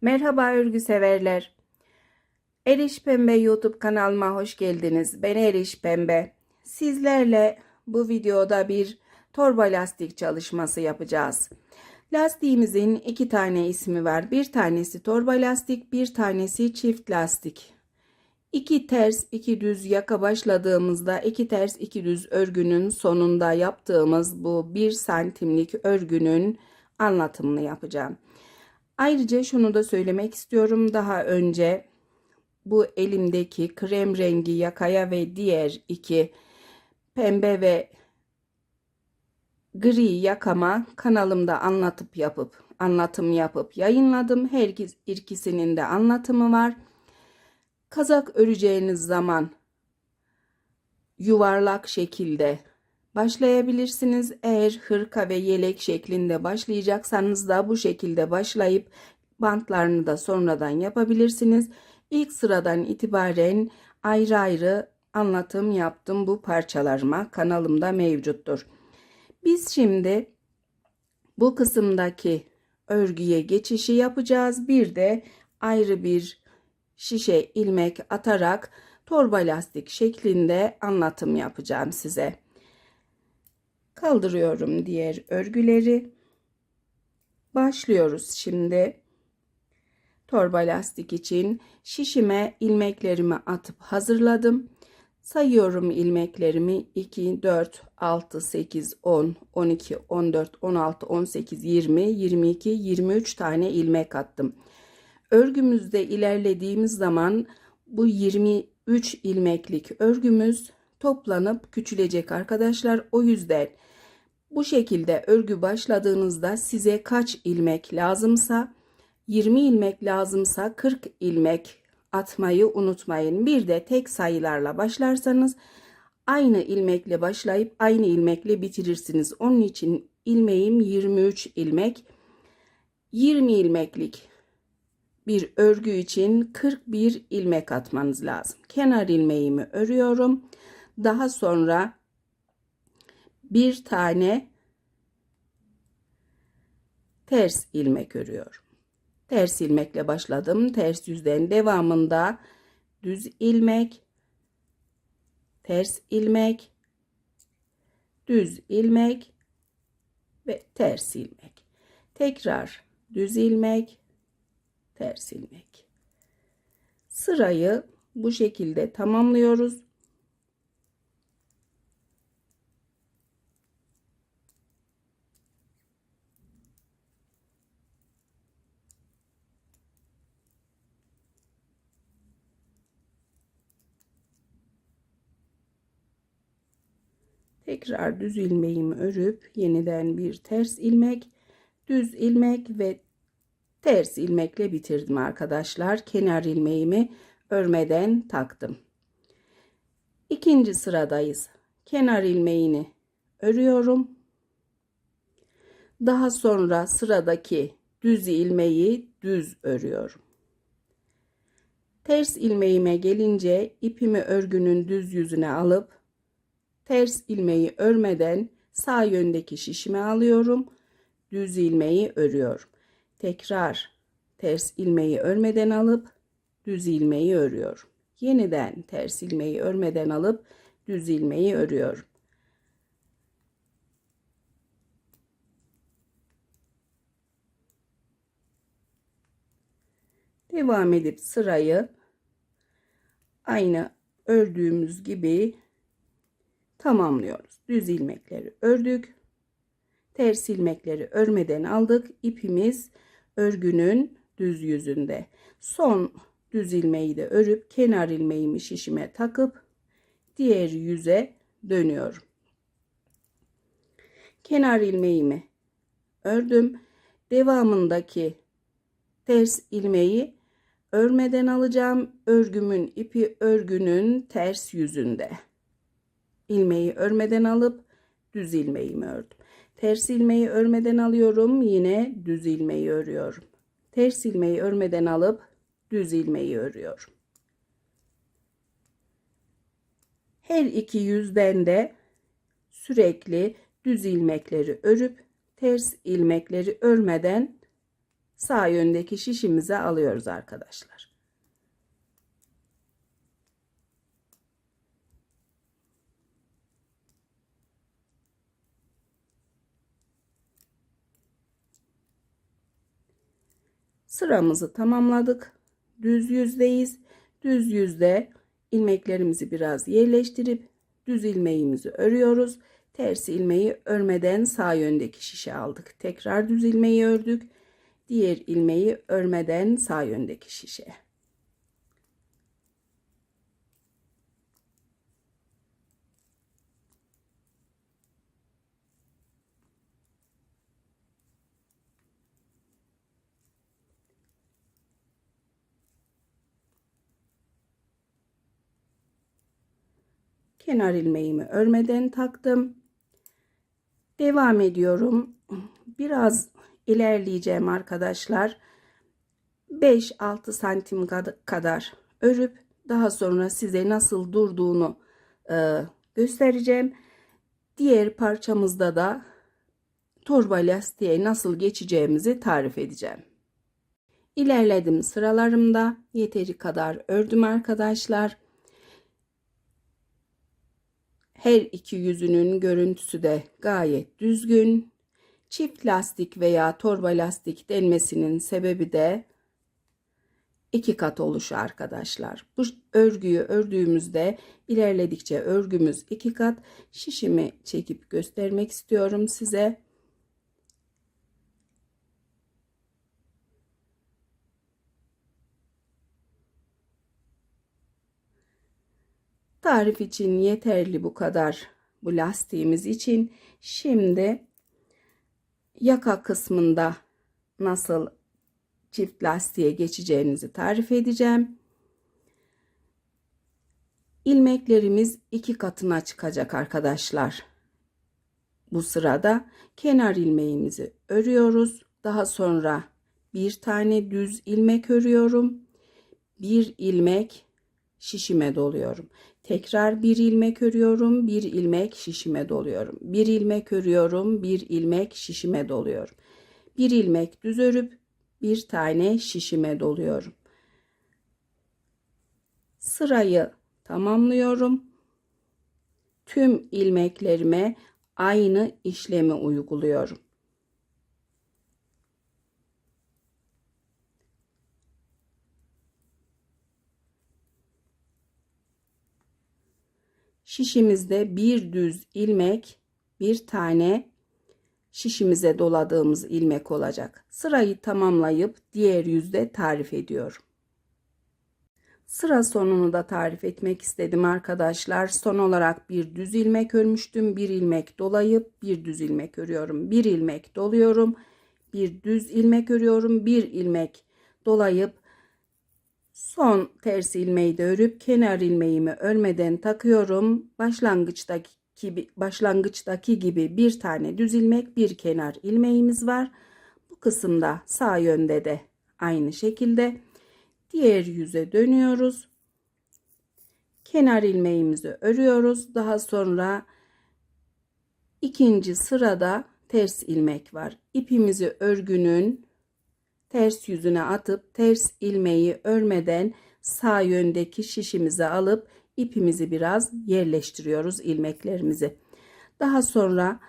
Merhaba örgü severler. Eriş Pembe YouTube kanalıma hoş geldiniz. Ben Eriş Pembe. Sizlerle bu videoda bir torba lastik çalışması yapacağız. Lastiğimizin iki tane ismi var. Bir tanesi torba lastik, bir tanesi çift lastik. İki ters, iki düz yaka başladığımızda iki ters, iki düz örgünün sonunda yaptığımız bu bir santimlik örgünün anlatımını yapacağım. Ayrıca şunu da söylemek istiyorum. Daha önce bu elimdeki krem rengi yakaya ve diğer iki pembe ve gri yakama kanalımda anlatıp yapıp anlatım yapıp yayınladım. Her ikisinin de anlatımı var. Kazak öreceğiniz zaman yuvarlak şekilde başlayabilirsiniz. Eğer hırka ve yelek şeklinde başlayacaksanız da bu şekilde başlayıp bantlarını da sonradan yapabilirsiniz. İlk sıradan itibaren ayrı ayrı anlatım yaptım bu parçalarıma kanalımda mevcuttur. Biz şimdi bu kısımdaki örgüye geçişi yapacağız. Bir de ayrı bir şişe ilmek atarak torba lastik şeklinde anlatım yapacağım size. Kaldırıyorum diğer örgüleri. Başlıyoruz şimdi. Torba lastik için şişime ilmeklerimi atıp hazırladım. Sayıyorum ilmeklerimi 2, 4, 6, 8, 10, 12, 14, 16, 18, 20, 22, 23 tane ilmek attım. Örgümüzde ilerlediğimiz zaman bu 23 ilmeklik örgümüz toplanıp küçülecek arkadaşlar. O yüzden bu şekilde örgü başladığınızda size kaç ilmek lazımsa 20 ilmek lazımsa 40 ilmek atmayı unutmayın. Bir de tek sayılarla başlarsanız aynı ilmekle başlayıp aynı ilmekle bitirirsiniz. Onun için ilmeğim 23 ilmek. 20 ilmeklik bir örgü için 41 ilmek atmanız lazım. Kenar ilmeğimi örüyorum. Daha sonra bir tane ters ilmek örüyorum. Ters ilmekle başladım. Ters yüzden devamında düz ilmek, ters ilmek, düz ilmek ve ters ilmek. Tekrar düz ilmek, ters ilmek. Sırayı bu şekilde tamamlıyoruz. Tekrar düz ilmeğimi örüp yeniden bir ters ilmek, düz ilmek ve ters ilmekle bitirdim arkadaşlar. Kenar ilmeğimi örmeden taktım. İkinci sıradayız. Kenar ilmeğini örüyorum. Daha sonra sıradaki düz ilmeği düz örüyorum. Ters ilmeğime gelince ipimi örgünün düz yüzüne alıp ters ilmeği örmeden sağ yöndeki şişime alıyorum. Düz ilmeği örüyorum. Tekrar ters ilmeği örmeden alıp düz ilmeği örüyorum. Yeniden ters ilmeği örmeden alıp düz ilmeği örüyorum. Devam edip sırayı aynı ördüğümüz gibi tamamlıyoruz. Düz ilmekleri ördük. Ters ilmekleri örmeden aldık. İpimiz örgünün düz yüzünde. Son düz ilmeği de örüp kenar ilmeğimi şişime takıp diğer yüze dönüyorum. Kenar ilmeğimi ördüm. Devamındaki ters ilmeği örmeden alacağım. Örgümün ipi örgünün ters yüzünde. İlmeği örmeden alıp düz ilmeğimi ördüm. Ters ilmeği örmeden alıyorum. Yine düz ilmeği örüyorum. Ters ilmeği örmeden alıp düz ilmeği örüyorum. Her iki yüzden de sürekli düz ilmekleri örüp ters ilmekleri örmeden sağ yöndeki şişimize alıyoruz arkadaşlar. Sıramızı tamamladık. Düz yüzdeyiz. Düz yüzde ilmeklerimizi biraz yerleştirip düz ilmeğimizi örüyoruz. Ters ilmeği örmeden sağ yöndeki şişe aldık. Tekrar düz ilmeği ördük. Diğer ilmeği örmeden sağ yöndeki şişe. Kenar ilmeğimi örmeden taktım. Devam ediyorum. Biraz ilerleyeceğim arkadaşlar. 5-6 santim kadar örüp daha sonra size nasıl durduğunu e, göstereceğim. Diğer parçamızda da torba lastiğe nasıl geçeceğimizi tarif edeceğim. İlerledim sıralarımda yeteri kadar ördüm arkadaşlar. Her iki yüzünün görüntüsü de gayet düzgün. Çift lastik veya torba lastik denmesinin sebebi de iki kat oluşu arkadaşlar. Bu örgüyü ördüğümüzde ilerledikçe örgümüz iki kat. Şişimi çekip göstermek istiyorum size. Tarif için yeterli bu kadar bu lastiğimiz için. Şimdi yaka kısmında nasıl çift lastiğe geçeceğinizi tarif edeceğim. İlmeklerimiz iki katına çıkacak arkadaşlar. Bu sırada kenar ilmeğimizi örüyoruz. Daha sonra bir tane düz ilmek örüyorum. Bir ilmek şişime doluyorum. Tekrar bir ilmek örüyorum, bir ilmek şişime doluyorum. Bir ilmek örüyorum, bir ilmek şişime doluyorum. Bir ilmek düz örüp bir tane şişime doluyorum. Sırayı tamamlıyorum. Tüm ilmeklerime aynı işlemi uyguluyorum. Şişimizde bir düz ilmek, bir tane şişimize doladığımız ilmek olacak. Sırayı tamamlayıp diğer yüzde tarif ediyorum. Sıra sonunu da tarif etmek istedim arkadaşlar. Son olarak bir düz ilmek örmüştüm. Bir ilmek dolayıp bir düz ilmek örüyorum. Bir ilmek doluyorum. Bir düz ilmek örüyorum. Bir ilmek dolayıp Son ters ilmeği de örüp kenar ilmeğimi örmeden takıyorum. Başlangıçtaki gibi, başlangıçtaki gibi bir tane düz ilmek bir kenar ilmeğimiz var. Bu kısımda sağ yönde de aynı şekilde diğer yüze dönüyoruz. Kenar ilmeğimizi örüyoruz. Daha sonra ikinci sırada ters ilmek var. İpimizi örgünün ters yüzüne atıp ters ilmeği örmeden sağ yöndeki şişimize alıp ipimizi biraz yerleştiriyoruz ilmeklerimizi. Daha sonra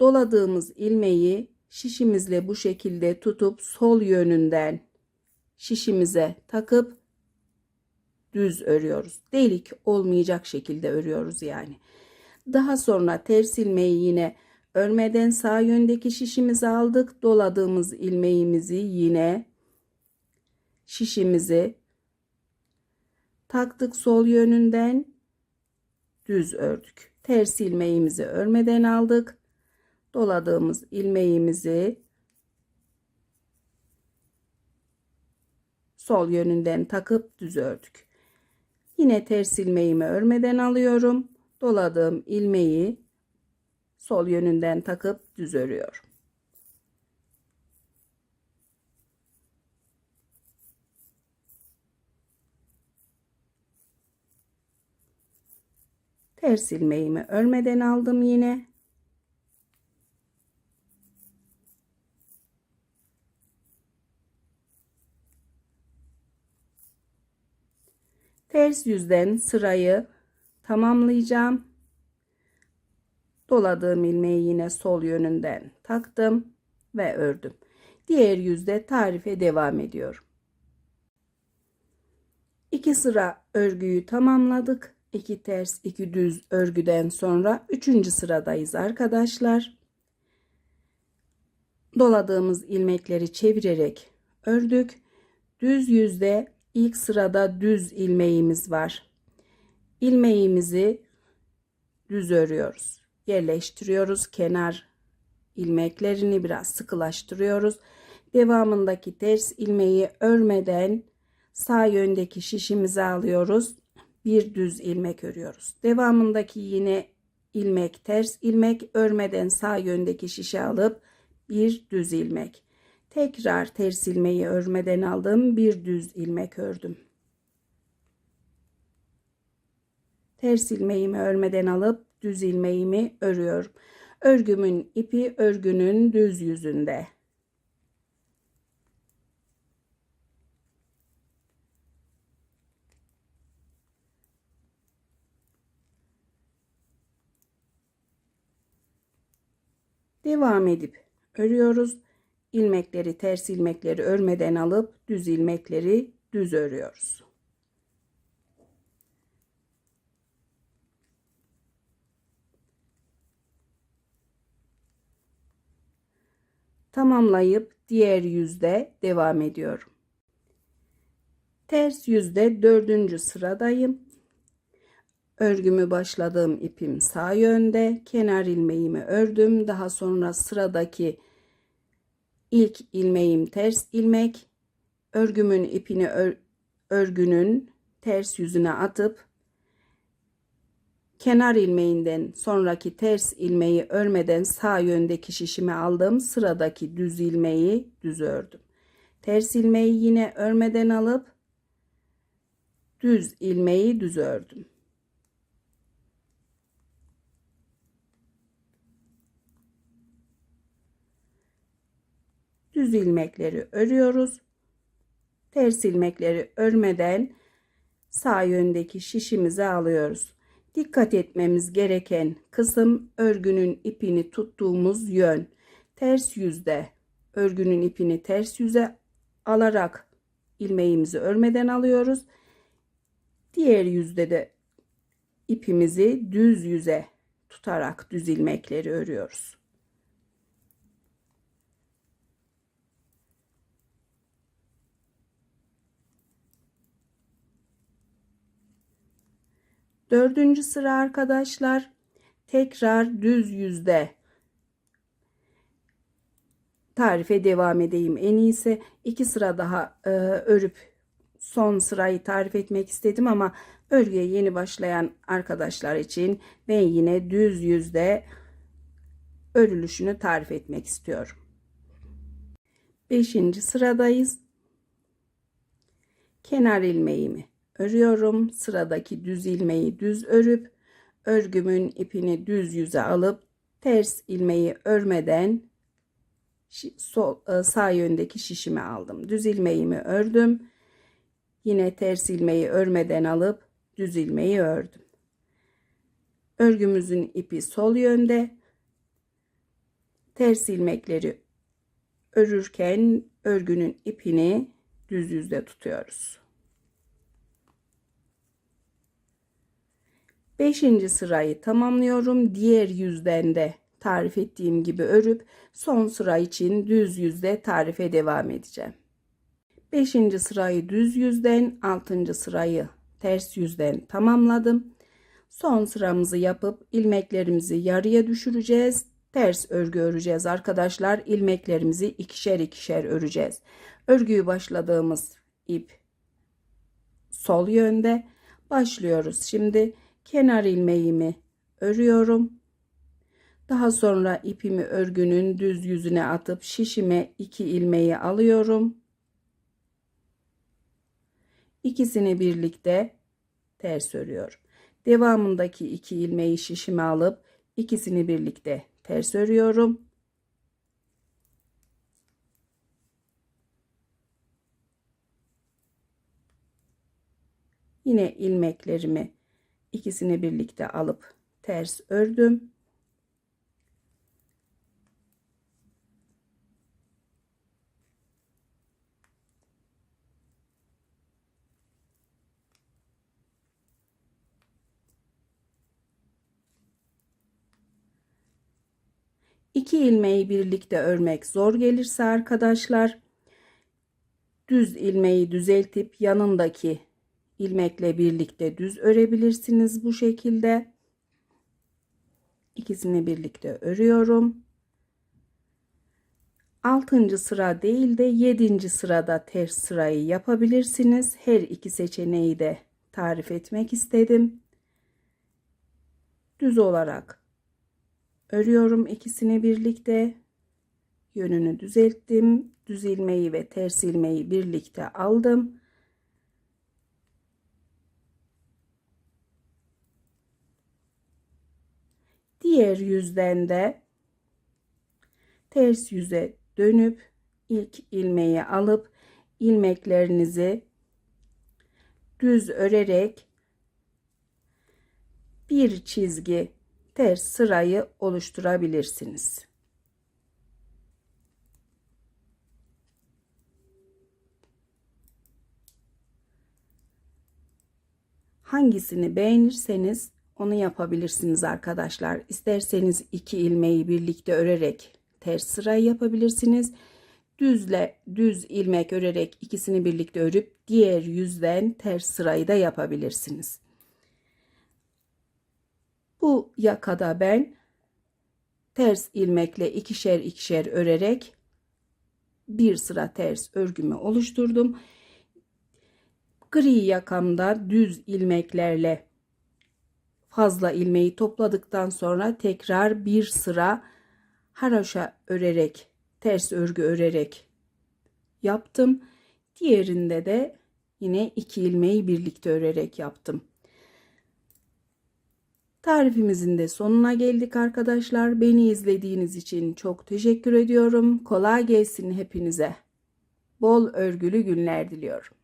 doladığımız ilmeği şişimizle bu şekilde tutup sol yönünden şişimize takıp düz örüyoruz. Delik olmayacak şekilde örüyoruz yani. Daha sonra ters ilmeği yine Örmeden sağ yöndeki şişimizi aldık. Doladığımız ilmeğimizi yine şişimizi taktık sol yönünden düz ördük. Ters ilmeğimizi örmeden aldık. Doladığımız ilmeğimizi sol yönünden takıp düz ördük. Yine ters ilmeğimi örmeden alıyorum. Doladığım ilmeği sol yönünden takıp düz örüyorum. Ters ilmeğimi örmeden aldım yine. Ters yüzden sırayı tamamlayacağım. Doladığım ilmeği yine sol yönünden taktım ve ördüm. Diğer yüzde tarife devam ediyorum. İki sıra örgüyü tamamladık. İki ters, iki düz örgüden sonra üçüncü sıradayız arkadaşlar. Doladığımız ilmekleri çevirerek ördük. Düz yüzde ilk sırada düz ilmeğimiz var. İlmeğimizi düz örüyoruz. Yerleştiriyoruz. Kenar ilmeklerini biraz sıkılaştırıyoruz. Devamındaki ters ilmeği örmeden sağ yöndeki şişimizi alıyoruz. Bir düz ilmek örüyoruz. Devamındaki yine ilmek ters ilmek örmeden sağ yöndeki şişe alıp bir düz ilmek. Tekrar ters ilmeği örmeden aldım. Bir düz ilmek ördüm. Ters ilmeğimi örmeden alıp düz ilmeğimi örüyorum. Örgümün ipi örgünün düz yüzünde. Devam edip örüyoruz. İlmekleri ters ilmekleri örmeden alıp düz ilmekleri düz örüyoruz. Tamamlayıp diğer yüzde devam ediyorum. Ters yüzde dördüncü sıradayım. Örgümü başladığım ipim sağ yönde. Kenar ilmeğimi ördüm. Daha sonra sıradaki ilk ilmeğim ters ilmek. Örgümün ipini ör, örgünün ters yüzüne atıp kenar ilmeğinden sonraki ters ilmeği örmeden sağ yöndeki şişimi aldım. Sıradaki düz ilmeği düz ördüm. Ters ilmeği yine örmeden alıp düz ilmeği düz ördüm. düz ilmekleri örüyoruz. Ters ilmekleri örmeden sağ yöndeki şişimizi alıyoruz. Dikkat etmemiz gereken kısım örgünün ipini tuttuğumuz yön. Ters yüzde örgünün ipini ters yüze alarak ilmeğimizi örmeden alıyoruz. Diğer yüzde de ipimizi düz yüze tutarak düz ilmekleri örüyoruz. Dördüncü sıra arkadaşlar tekrar düz yüzde tarife devam edeyim. En iyisi iki sıra daha e, örüp son sırayı tarif etmek istedim ama örgüye yeni başlayan arkadaşlar için ben yine düz yüzde örülüşünü tarif etmek istiyorum. Beşinci sıradayız. Kenar ilmeğimi örüyorum. Sıradaki düz ilmeği düz örüp örgümün ipini düz yüze alıp ters ilmeği örmeden sol e, sağ yöndeki şişimi aldım. Düz ilmeğimi ördüm. Yine ters ilmeği örmeden alıp düz ilmeği ördüm. Örgümüzün ipi sol yönde. Ters ilmekleri örürken örgünün ipini düz yüzde tutuyoruz. Beşinci sırayı tamamlıyorum. Diğer yüzden de tarif ettiğim gibi örüp son sıra için düz yüzde tarife devam edeceğim. Beşinci sırayı düz yüzden, altıncı sırayı ters yüzden tamamladım. Son sıramızı yapıp ilmeklerimizi yarıya düşüreceğiz. Ters örgü öreceğiz arkadaşlar. İlmeklerimizi ikişer ikişer öreceğiz. Örgüyü başladığımız ip sol yönde. Başlıyoruz. Şimdi kenar ilmeğimi örüyorum. Daha sonra ipimi örgünün düz yüzüne atıp şişime iki ilmeği alıyorum. İkisini birlikte ters örüyorum. Devamındaki iki ilmeği şişime alıp ikisini birlikte ters örüyorum. Yine ilmeklerimi ikisini birlikte alıp ters ördüm. İki ilmeği birlikte örmek zor gelirse arkadaşlar düz ilmeği düzeltip yanındaki ilmekle birlikte düz örebilirsiniz bu şekilde. İkisini birlikte örüyorum. 6. sıra değil de 7. sırada ters sırayı yapabilirsiniz. Her iki seçeneği de tarif etmek istedim. Düz olarak örüyorum ikisini birlikte. Yönünü düzelttim. Düz ilmeği ve ters ilmeği birlikte aldım. Diğer yüzden de ters yüze dönüp ilk ilmeği alıp ilmeklerinizi düz örerek bir çizgi ters sırayı oluşturabilirsiniz. Hangisini beğenirseniz onu yapabilirsiniz arkadaşlar. İsterseniz iki ilmeği birlikte örerek ters sırayı yapabilirsiniz. Düzle düz ilmek örerek ikisini birlikte örüp diğer yüzden ters sırayı da yapabilirsiniz. Bu yakada ben ters ilmekle ikişer ikişer örerek bir sıra ters örgümü oluşturdum. Gri yakamda düz ilmeklerle fazla ilmeği topladıktan sonra tekrar bir sıra haroşa örerek ters örgü örerek yaptım. Diğerinde de yine iki ilmeği birlikte örerek yaptım. Tarifimizin de sonuna geldik arkadaşlar. Beni izlediğiniz için çok teşekkür ediyorum. Kolay gelsin hepinize. Bol örgülü günler diliyorum.